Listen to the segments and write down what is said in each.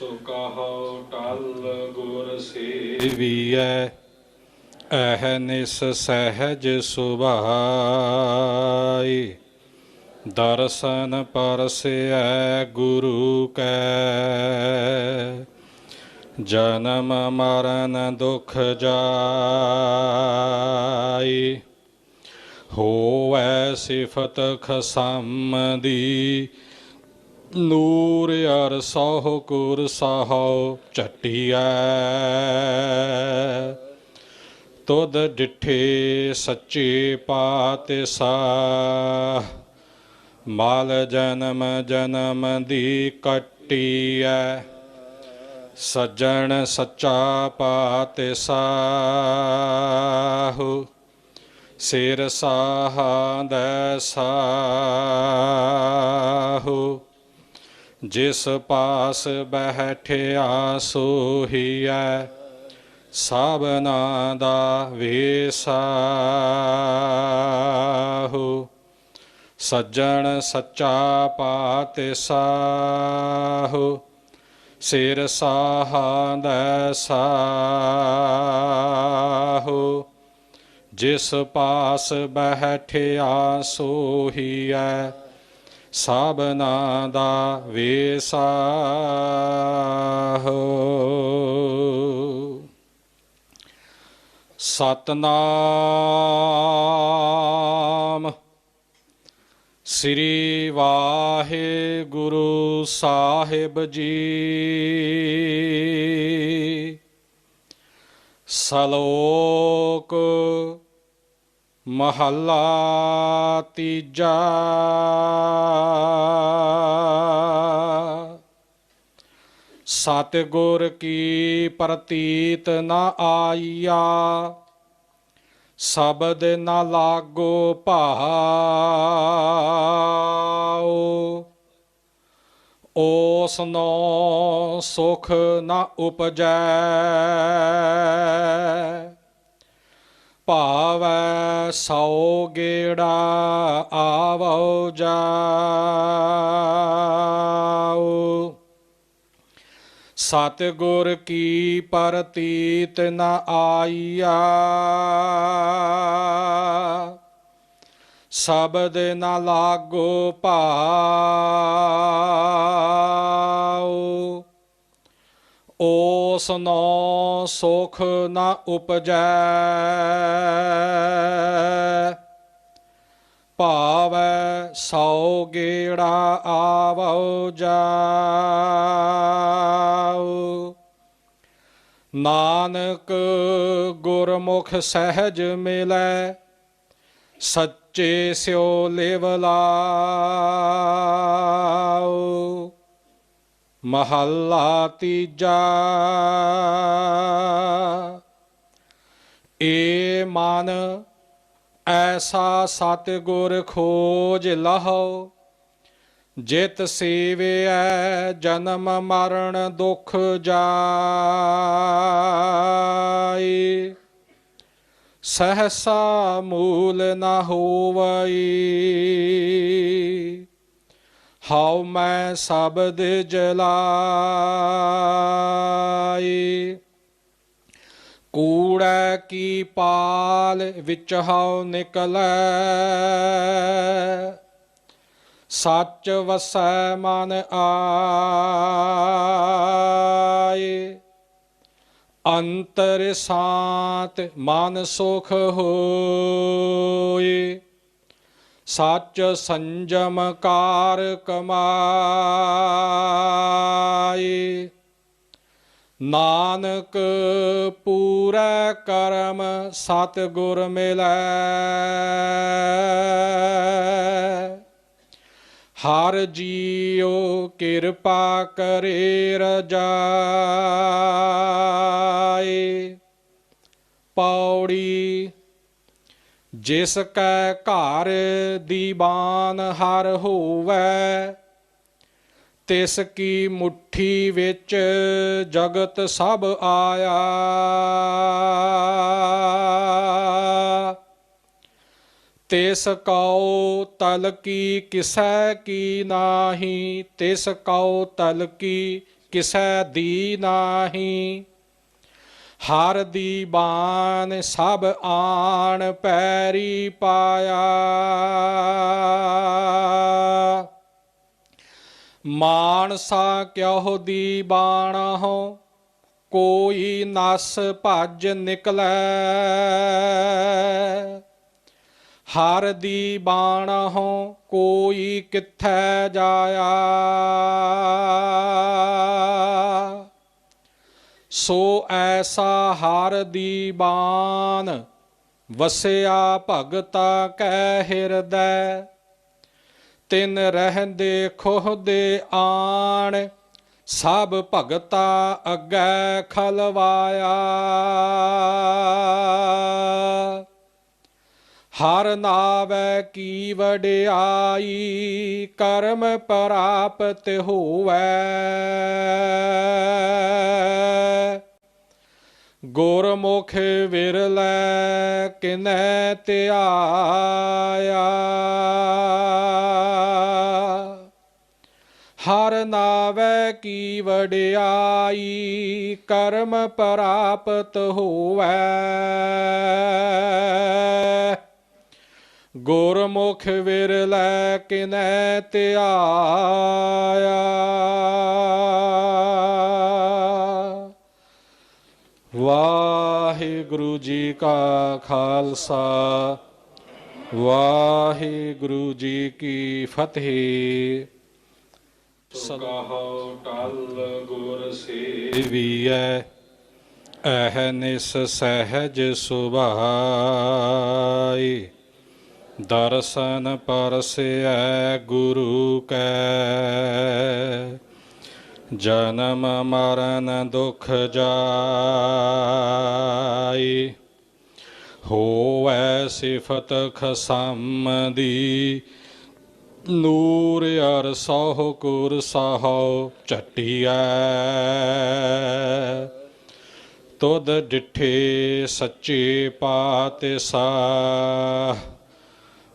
ਸੋ ਕਹੋ ਟਲ ਗੁਰ ਸੇਵੀਐ ਅਹਨਿਸ ਸਹਿਜ ਸੁਭਾਈ। ਦਰਸ਼ਨ ਪਰਸੈ ਗੁਰੂ ਕੈ, ਜਨਮ ਮਰਨ ਦੁਖ ਜਾਈ। ਹੋਵੈ ਸਿਫਤ ਖਸਮ ਦੀ ਨੂਰ ਅਰ ਸਹੁ ਕੁਰ ਸਹੁ ਚਟਿਐ ਤੁਧ ਡਿਠੇ ਸੱਚੇ ਪਾਤਸ਼ਾਹ, ਮਾਲ ਜਨਮ ਜਨਮ ਦੀ ਕਟਿਐ। ਸੱਜਣ ਸੱਚਾ ਪਾਤਸ਼ਾਹ, ਸਿਰ ਸਾਹਾਂਦੈ ਸਾਹੂ। ਜਿਸ ਪਾਸ ਬਹਿਠਿਆ ਸੋਹੀਐ ਸਭਨਾ ਦਾ ਵੇਸਾਹੂ। ਸੱਜਣ ਸੱਚਾ ਪਾਤਸ਼ਾਹੂ, ਸਿਰ ਸਾਹਾਂਦੈ ਸਾਹੂ। ਜਿਸ ਪਾਸ ਬਹਿਠਿਆ ਸੋਹੀਐ ਸਭਨਾ ਦਾ ਵੇਸਾਹੋ। ਸਤਨਾਮ ਸ੍ਰੀ ਵਾਹਿਗੁਰੂ ਸਾਹਿਬ ਜੀ। ਸਲੋਕ ਮਹੱਲਾ ਤੀਜਾ। ਸਤਿਗੁਰ ਕੀ ਪ੍ਰਤੀਤ ਨਾ ਆਈਆ, ਸ਼ਬਦ ਨਾ ਲਾਗੋ ਭਾਉ। ਓਸ ਨੋ ਸੁਖ ਨ ਉਪਜੈ। ਭਾਵੈ ਸੌ ਗੇੜਾ ਆਵੋ ਜਾਉ। ਸਤਿਗੁਰ ਕੀ ਪ੍ਰਤੀਤ ਨ ਆਈਆ। ਸ਼ਬਦ ਨ ਲਾਗੋ ਭਾਉ। ਓਸ ਨੋ ਸੁਖ ਨਾ ਉਪਜੈ। ਭਾਵੈ ਸੌ ਗੇੜਾ ਆਵੋ ਜਾਉ। ਨਾਨਕ ਗੁਰਮੁਖ ਸਹਿਜ ਮਿਲੈ, ਸੱਚੇ ਸਿਓ ਲਿਵ ਲਾਉ। ਮਹੱਲਾ ਤੀਜਾ। ਏ ਮਨ, ਐਸਾ ਸਤਿਗੁਰ ਖੋਜ ਲਹੋ, ਜਿਤ ਸੇਵਿਐ ਜਨਮ ਮਰਨ ਦੁਖ ਜਾਈ ਸਹਸਾ ਮੂਲ ਨਾ ਹੋਵਈ। ਹਉ ਮੈਂ ਸ਼ਬਦ ਜਲਾਈ। ਕੂੜੈ ਕੀ ਪਾਲ ਵਿੱਚ ਹਉ ਨਿਕਲੈ। ਸੱਚ ਵਸੈ ਮਨ ਆਏ ਅੰਤਰ ਸਾਤ ਮਨ ਸੁਖ ਹੋਏ ਸੱਚ ਸੰਜਮ ਕਾਰ ਕਮਾਏ ਨਾਨਕ ਪੂਰਾ ਕਰਮ ਸਤਿਗੁਰ ਮਿਲੈ। ਹਰ ਜੀਉ ਕਿਰਪਾ ਕਰੇ ਰਜਾਏ ਪੌੜੀ ਜਿਸ ਕੈ ਘਰ ਦੀਵਾਨ ਹਰ ਹੋਵੇ, ਤਿਸ ਕੀ ਮੁਠੀ ਵਿੱਚ ਜਗਤ ਸਭ ਆਇਆ। ਤਿਸ ਕਉ ਤਲ ਕੀ ਕਿਸੈ ਕੀ ਨਾਹੀ, ਤਿਸ ਕਉ ਤਲ ਕੀ ਕਿਸੈ ਦੀ ਨਾਹੀ। ਹਰ ਦੀ ਬਾਣ ਸਭ ਆਣ ਪੈਰੀ ਪਾਇਆ। ਮਾਨਸਾ ਕਿਉ ਦੀ ਬਾਣਹੁ ਕੋਈ ਨਸ ਭੱਜ ਨਿਕਲੈ। ਹਰ ਦੀ ਬਾਣਹੁ ਕੋਈ ਕਿੱਥੈ ਜਾਇਆ। ਸੋ ਐਸਾ ਹਰ ਦੀ ਬਾਣ ਵਸਿਆ ਭਗਤਾ ਕੈ ਹਿਰਦੈ। ਤਿਨ ਰਹਿੰਦੇ ਖੋਹ ਦੇ ਆਣ, ਸਭ ਭਗਤਾ ਅੱਗੇ ਖਲਵਾਇਆ। ਹਰ ਨਾਵੈ ਕੀ ਵਡਿਆਈ ਕਰਮ ਪ੍ਰਾਪਤ ਹੋਵੈ। ਗੁਰਮੁਖ ਵਿਰਲੈ ਕਿਨੈ ਧਿਆਇਆ। ਹਰ ਨਾਵੈ ਕੀ ਵਡਿਆਈ ਕਰਮ ਪ੍ਰਾਪਤ ਹੋਵੈ। ਗੁਰਮੁਖ ਵਿਰਲੇ ਕਿਨੈ ਧਿਆਇਆ। ਵਾਹਿਗੁਰੂ ਜੀ ਕਾ ਖਾਲਸਾ, ਵਾਹਿਗੁਰੂ ਜੀ ਕੀ ਫਤਿਹ। ਸਦਾਹੁ ਟਲ ਗੁਰ ਸੇਵੀਐ ਅਹਨਿਸ ਸਹਿਜ ਸੁਭਾਈ। ਦਰਸ਼ਨ ਪਰਸੈ ਗੁਰੂ ਕੈ। ਜਨਮ ਮਰਨ ਦੁਖ ਜਾਈ। ਹੋਵੈ ਸਿਫਤ ਖਸਮ ਦੀ ਨੂਰ ਅਰ ਸਹੁ ਕੁਰ ਸਹੁ ਝਟਿਐ। ਤੁਧ ਡਿਠੇ ਸੱਚੇ ਪਾਤਸ਼ਾਹ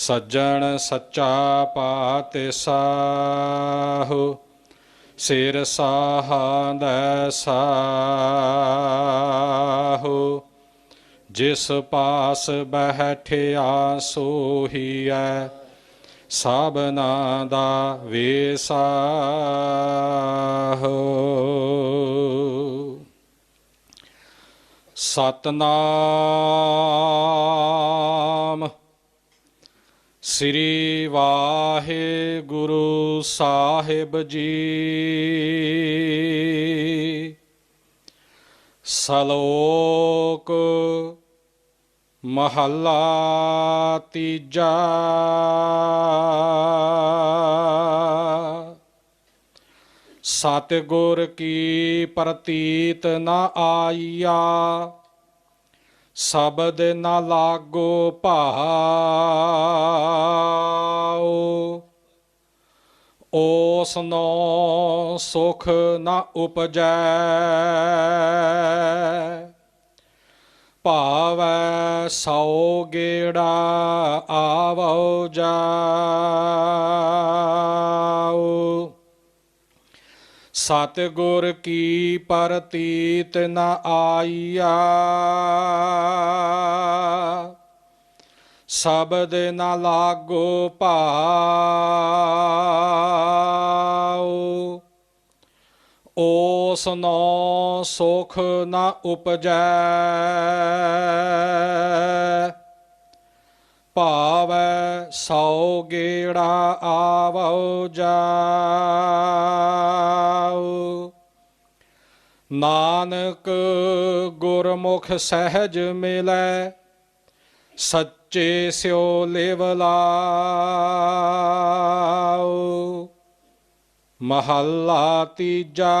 ਸੱਜਣ ਸੱਚਾ ਪਾਤਸ਼ਾਹ ਸਿਰ ਸਾਹਾਂ ਸਾਹੂ। ਜਿਸ ਪਾਸ ਬਹਿਠਿਆ ਸੋਹੀਐ ਸਭਨਾ ਦਾ ਵੇਸਾਹੋ ਸਤਨਾਮ ਸ੍ਰੀ ਵਾਹਿਗੁਰੂ ਸਾਹਿਬ ਜੀ। ਸਲੋਕ ਮਹੱਲਾ ਤੀਜਾ। ਸਤਿਗੁਰ ਕੀ ਪ੍ਰਤੀਤ ਨਾ ਆਈਆ। ਸ਼ਬਦ ਨਾ ਲਾਗੋ ਭਾਉ। ਓਸਨੋ ਸੁਖ ਨਾ ਉਪਜੈ। ਭਾਵੈ ਸੌ ਗੇੜਾ ਆਵੋ ਜਾਉ। ਸਤਿਗੁਰ ਕੀ ਪ੍ਰਤੀਤ ਨ ਆਈਆ। ਸ਼ਬਦ ਨ ਲਾਗੋ ਭਾਉ ਓਸਨੋ ਸੁਖ ਨ ਉਪਜੈ। ਭਾਵੈ ਸੌ ਗੇੜਾ ਆਵੋ ਜਾਉ। ਨਾਨਕ ਗੁਰਮੁਖ ਸਹਿਜ ਮਿਲੈ, ਸੱਚੇ ਸਿਓ ਲਿਵ ਲਾਉ। ਮਹੱਲਾ ਤੀਜਾ,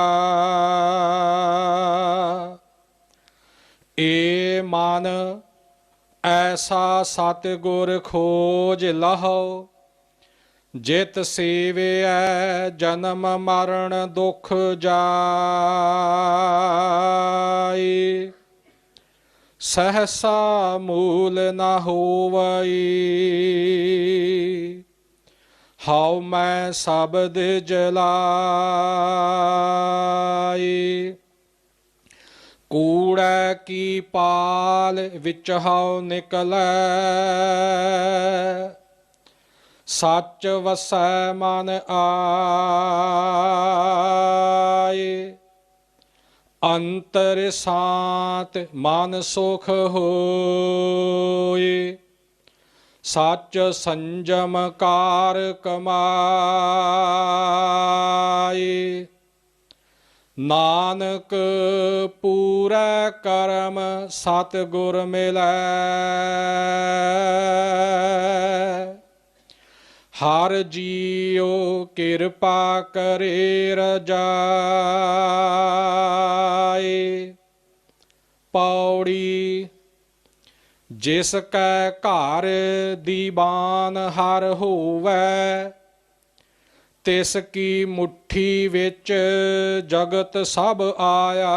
ਏ ਮਨ ਐਸਾ ਸਤਿਗੁਰ ਖੋਜ ਲਹੋ, ਜਿਤ ਸੇਵਿਐ ਜਨਮ ਮਰਨ ਦੁਖ ਜਾਈ। ਸਹਸਾ ਮੂਲ ਨਾ ਹੋਵਈ, ਹਉ ਮੈਂ ਸ਼ਬਦ ਜਲਾਈ। ਕੂੜੈ ਕੀ ਪਾਲ ਵਿੱਚ ਹਉ ਨਿਕਲੈ। ਸੱਚ ਵਸੈ ਮਨ ਆਏ। ਅੰਤਰ ਸਾਤ ਮਨ ਸੁਖ ਹੋਏ। ਸੱਚ ਸੰਜਮ ਕਾਰ ਕਮਾਏ। ਨਾਨਕ ਪੂਰਾ ਕਰਮ ਸਤ ਗੁਰ ਮਿਲੈ। ਹਰ ਜੀਉ ਕਿਰਪਾ ਕਰੇ ਰਜਾਏ। ਪੌੜੀ ਜਿਸ ਕੈ ਘਰ ਦੀਵਾਨ ਹਰ ਹੋਵੇ ਤਿਸ ਕੀ ਮੁਠੀ ਵਿੱਚ ਜਗਤ ਸਭ ਆਇਆ।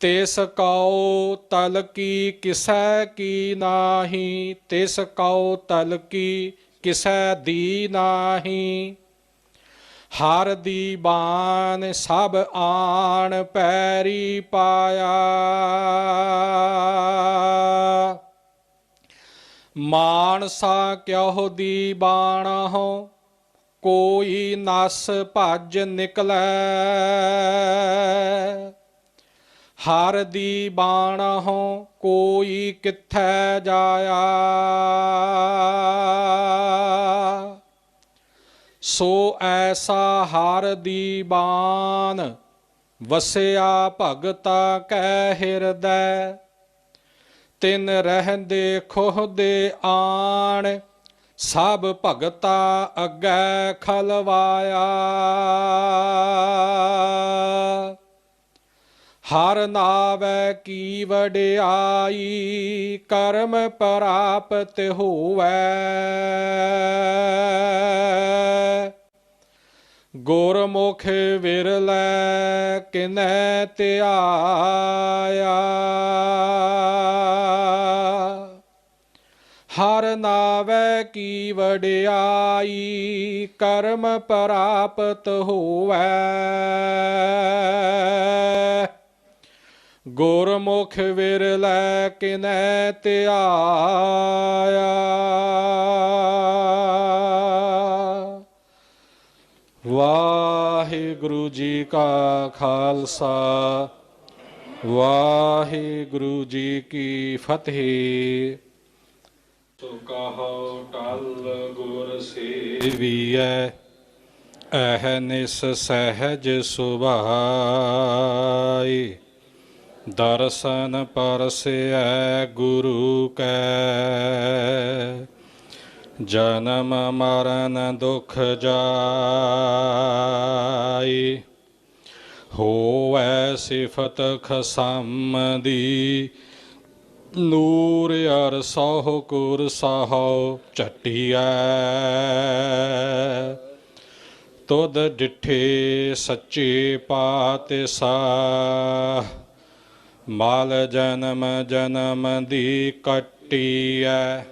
ਤਿਸ ਕਉ ਤਲ ਕੀ ਕਿਸੈ ਕੀ ਨਾਹੀ, ਤਿਸ ਕਉ ਤਲ ਕੀ ਕਿਸੈ ਦੀ ਨਾਹੀ। ਹਰ ਦੀ ਬਾਣ ਸਭ ਆਣ ਪੈਰੀ ਪਾਇਆ। ਮਾਨਸਾ ਕਿਉ ਦੀ ਬਾਣਹੁ? ਕੋਈ ਨਸ ਭੱਜ ਨਿਕਲੈ। ਹਰ ਦੀ ਬਾਣਹੁ ਕੋਈ ਕਿੱਥੈ ਜਾਇਆ? ਸੋ ਐਸਾ ਹਰ ਦੀ ਬਾਣ, ਵਸਿਆ ਭਗਤਾ ਕੈ ਹਿਰਦੈ। ਤਿਨ ਰਹਿੰਦੇ ਖੋਹ ਦੇ ਆਣ, ਸਭ ਭਗਤਾ ਅੱਗੇ ਖਲਵਾਇਆ। ਹਰ ਨਾਵੈ ਕੀ ਵਡਿਆਈ, ਕਰਮ ਪ੍ਰਾਪਤ ਹੋਵੇ। ਗੁਰਮੁਖ ਵਿਰਲੈ ਕਿਨੈ ਧਿਆਇਆ। ਹਰ ਨਾਵੈ ਕੀ ਵਡਿਆਈ, ਕਰਮ ਪ੍ਰਾਪਤ ਹੋਵੇ। ਗੁਰਮੁਖ ਵਿਰਲੈ ਕਿਨੈ ਧਿਆਇਆ। ਵਾਹਿਗੁਰੂ ਜੀ ਕਾ ਖਾਲਸਾ, ਵਾਹਿਗੁਰੂ ਜੀ ਕੀ ਫਤਿਹ। ਸੋ ਕਹੋ ਟਲ ਗੁਰ ਸੇਵੀਐ ਅਹਨਿਸ ਸਹਿਜ ਸੁਭਾਈ। ਦਰਸ਼ਨ ਪਰਸੈ ਗੁਰੂ ਕੈ ਜਨਮ ਮਰਨ ਦੁਖ ਜਾਈ, ਹੋਵੈ ਸਿਫਤ ਖਸਮ ਦੀ ਨੂਰ ਅਰ ਸਹੁ ਕੁਰ ਸਹੁ ਚਟਿਐ ਤੁਧ ਡਿਠੇ ਸੱਚੇ ਪਾਤਸ਼ਾਹ, ਮਾਲ ਜਨਮ ਜਨਮ ਦੀ ਕੱਟੀਐ।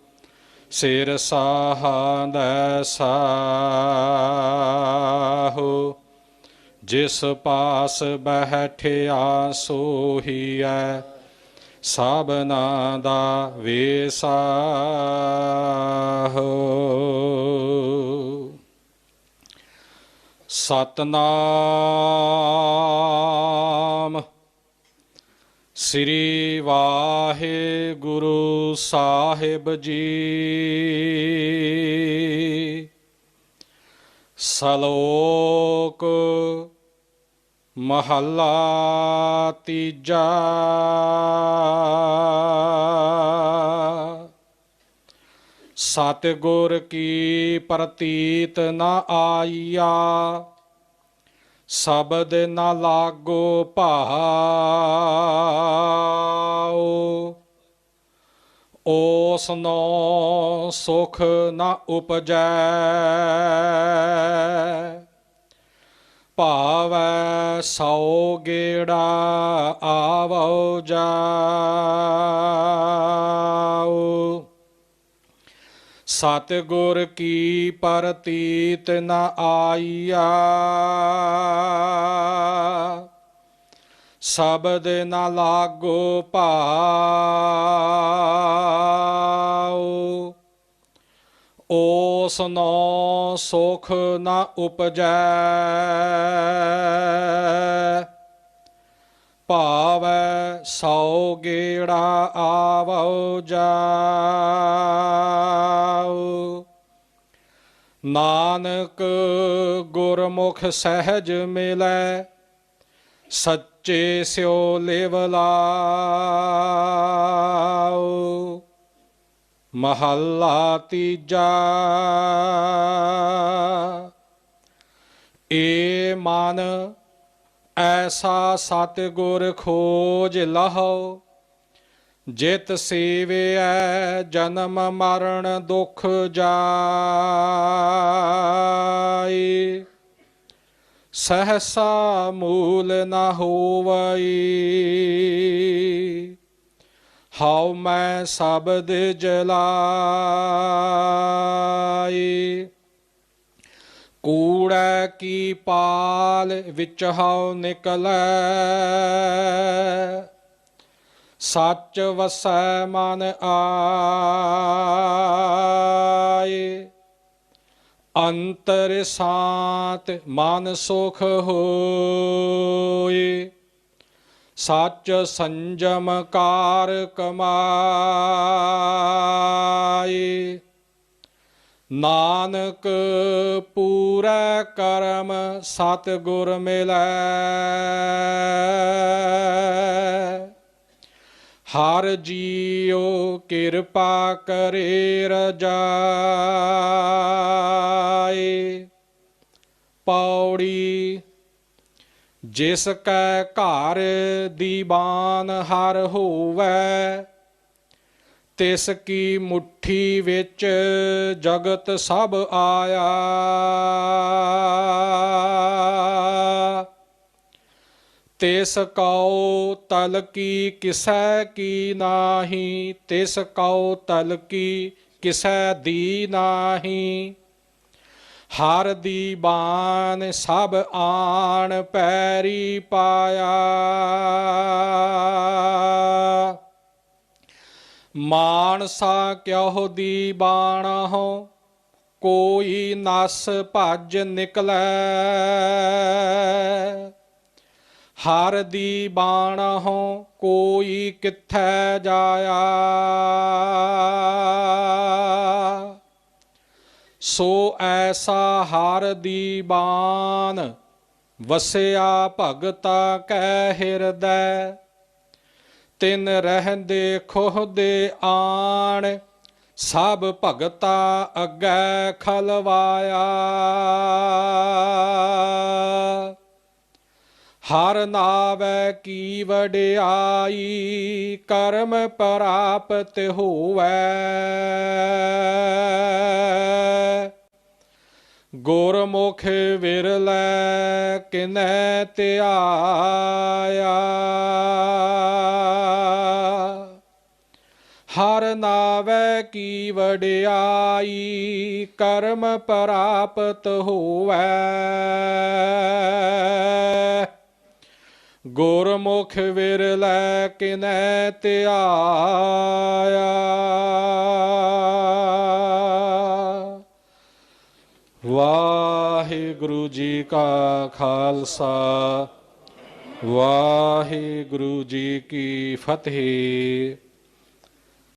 ਸਿਰ ਸਾਹਾਂ ਸਾਹੋ ਜਿਸ ਪਾਸ ਬਹਿਠਿਆ ਸੋਹੀਐ ਸਭਨਾ ਦਾ ਵੇਸਾ ਸਤਨਾਮ ਸ੍ਰੀ ਵਾਹਿਗੁਰੂ ਸਾਹਿਬ ਜੀ। ਸ਼ਲੋਕ ਮਹੱਲਾ ਤੀਜਾ। ਸਤਿਗੁਰ ਕੀ ਪ੍ਰਤੀਤ ਨਾ ਆਈਆ। ਸ਼ਬਦ ਨਾ ਲਾਗੋ ਭਾਉ। ਓਸਨੋ ਸੁਖ ਨਾ ਉਪਜੈ। ਭਾਵੈ ਸੌ ਗੇੜਾ ਆਵੋ ਜਾਉ ਸਤਿਗੁਰ ਕੀ ਪ੍ਰਤੀਤ ਨ ਆਈਆ। ਸ਼ਬਦ ਨ ਲਾਗੋ ਭਾਉ ਓਸਨੋ ਸੁਖ ਨ ਉਪਜੈ। ਭਾਵੈ ਸੌ ਗੇੜਾ ਆਵੋ ਜਾਉ ਨਾਨਕ ਗੁਰਮੁਖ ਸਹਿਜ ਮਿਲੈ, ਸੱਚੇ ਸਿਓ ਲਿਵ ਲਾਉ ਮਹੱਲਾ ਤੀਜਾ, ਏ ਮਨ ਐਸਾ ਸਤਿਗੁਰ ਖੋਜ ਲਹੋ। ਜਿਤ ਸੇਵਿਐ ਜਨਮ ਮਰਨ ਦੁਖ ਜਾਈ। ਸਹਸਾ ਮੂਲ ਨਾ ਹੋਵਈ। ਹਉ ਮੈਂ ਸ਼ਬਦ ਜਲਾਈ। ਕੂੜੈ ਕੀ ਪਾਲ ਵਿੱਚ ਹਉ ਨਿਕਲੈ। ਸੱਚ ਵਸੈ ਮਨ ਆਏ। ਅੰਤਰ ਸਾਤ ਮਨ ਸੁਖ ਹੋਏ। ਸੱਚ ਸੰਜਮ ਕਾਰ ਕਮਾਏ। ਨਾਨਕ ਪੂਰਾ ਕਰਮ ਸਤ ਗੁਰ ਮਿਲੈ। ਹਰ ਜੀਉ ਕਿਰਪਾ ਕਰੇ ਰਜਾਏ। ਪੌੜੀ, ਜਿਸ ਕੈ ਘਰ ਦੀਵਾਨ ਹਰ ਹੋਵੈ, ਤਿਸ ਕੀ ਮੁਠੀ ਵਿੱਚ ਜਗਤ ਸਭ ਆਇਆ। ਤਿਸ ਕਉ ਤਲ ਕੀ ਕਿਸੈ ਕੀ ਨਾਹੀ, ਤਿਸ ਕਉ ਤਲ ਕੀ ਕਿਸੈ ਦੀ ਨਾਹੀ। ਹਰ ਦੀ ਬਾਣ ਸਭ ਆਣ ਪੈਰੀ ਪਾਇਆ। ਮਾਨਸਾ ਕਿਉ ਦੀ ਬਾਣਹੁ ਕੋਈ ਨਸ ਭੱਜ ਨਿਕਲੈ। ਹਰ ਦੀ ਬਾਣ ਹੋ ਕੋਈ ਕਿੱਥੈ ਜਾਇਆ। ਸੋ ਐਸਾ ਹਰ ਦੀ ਬਾਣ, ਵਸਿਆ ਭਗਤਾ ਕੈ ਹਿਰਦੈ। ਤਿਨ ਰਹਿੰਦੇ ਖੋਹ ਦੇ ਆਣ, ਸਭ ਭਗਤਾ ਅੱਗੇ ਖਲਵਾਇਆ। ਹਰ ਨਾਵੈ ਕੀ ਵਡਿਆਈ ਕਰਮ ਪ੍ਰਾਪਤ ਹੋਵੈ। ਗੁਰਮੁਖ ਵਿਰਲੈ ਕਿਨੈ ਧਿਆਇਆ। ਹਰ ਨਾਵੈ ਕੀ ਵਡਿਆਈ ਕਰਮ ਪ੍ਰਾਪਤ ਹੋਵੈ। ਗੁਰਮੁਖ ਵਿਰਲੇ ਕਿਨੈ ਧਿਆਇਆ। ਵਾਹਿਗੁਰੂ ਜੀ ਕਾ ਖਾਲਸਾ ਵਾਹਿਗੁਰੂ ਜੀ ਕੀ ਫਤਿਹ।